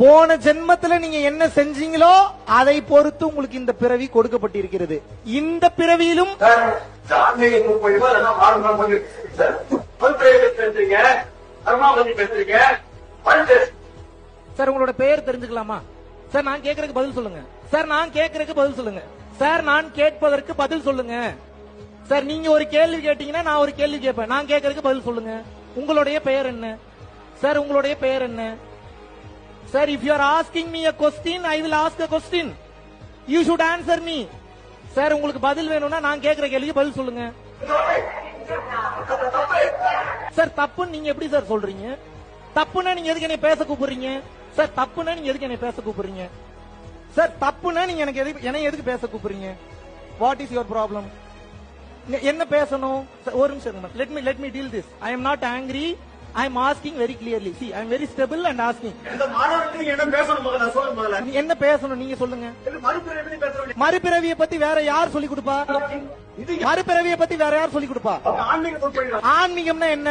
போன ஜென்மத்துல நீங்க என்ன செஞ்சீங்களோ அதை பொறுத்து உங்களுக்கு இந்த பிறவி கொடுக்கப்பட்டிருக்கிறது. இந்த பிறவியிலும் சார் உங்களோட பெயர் தெரிஞ்சுக்கலாமா? சார் நான் கேட்கறதுக்கு பதில் சொல்லுங்க. சார் நான் கேட்கறதுக்கு பதில் சொல்லுங்க. சார் நான் கேட்பதற்கு பதில் சொல்லுங்க. சார் நீங்க ஒரு கேள்வி கேட்டீங்கன்னா நான் ஒரு கேள்வி கேட்பேன். நான் கேட்கறதுக்கு பதில் சொல்லுங்க. உங்களுடைய பெயர் என்ன? சார் உங்களுடைய பெயர் என்ன? Sir if you are asking me a question I will ask a question you should answer me sir உங்களுக்கு பதில் வேணும்னா நான் கேட்கிற கேள்விக்கு பதில் சொல்லுங்க. சார் தப்புன்னு நீங்க எப்படி சார் சொல்றீங்க? தப்புன்னா நீங்க எதுக்கு என்னை பேச கூப்பிடுறீங்க? சார் தப்புன்னா நீங்க எதுக்கு என்னை பேச கூப்பிடுறீங்க? சார் தப்புன்னா நீங்க எனக்கு எதுக்கு என்னை எதுக்கு பேச கூப்பிடுறீங்க? வாட் இஸ் யுவர் ப்ராப்ளம் என்ன பேசணும்? ஒரு நிமிஷம் let me let me deal this I am not angry I am asking very clearly see I am very stable and asking இந்த என்ன பேசணும் முதல்ல? சொல்லுங்க முதல்ல. என்ன பேசணும்? நீங்க சொல்லுங்க. மறுபிறவியை பத்தி வேற யார் சொல்லி கொடுப்பா? இது மறுபிறவியை பத்தி வேற யார் சொல்லி கொடுப்பா? ஆன்மீகம்னா என்ன?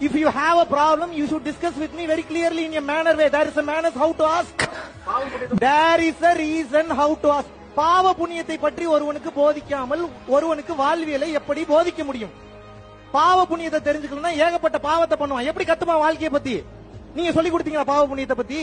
if you have a problem you should discuss with me very clearly in manner way there is a manners how to ask there is a reason how to ask பாவ புண்ணியத்தை பற்றி ஒருவனுக்கு போதிக்காமல் ஒருவனுக்கு வாழ்வியலை எப்படி போதிக்க முடியும்? பாவ புண்ணியத்தை தெரிஞ்சுக்கணும்னா ஏகப்பட்ட பாவத்தை பண்ணுவான். எப்படி கத்துமா வாழ்க்கையை பத்தி? நீங்க சொல்லி கொடுத்தீங்களா பாவ புண்ணியத்தை பத்தி?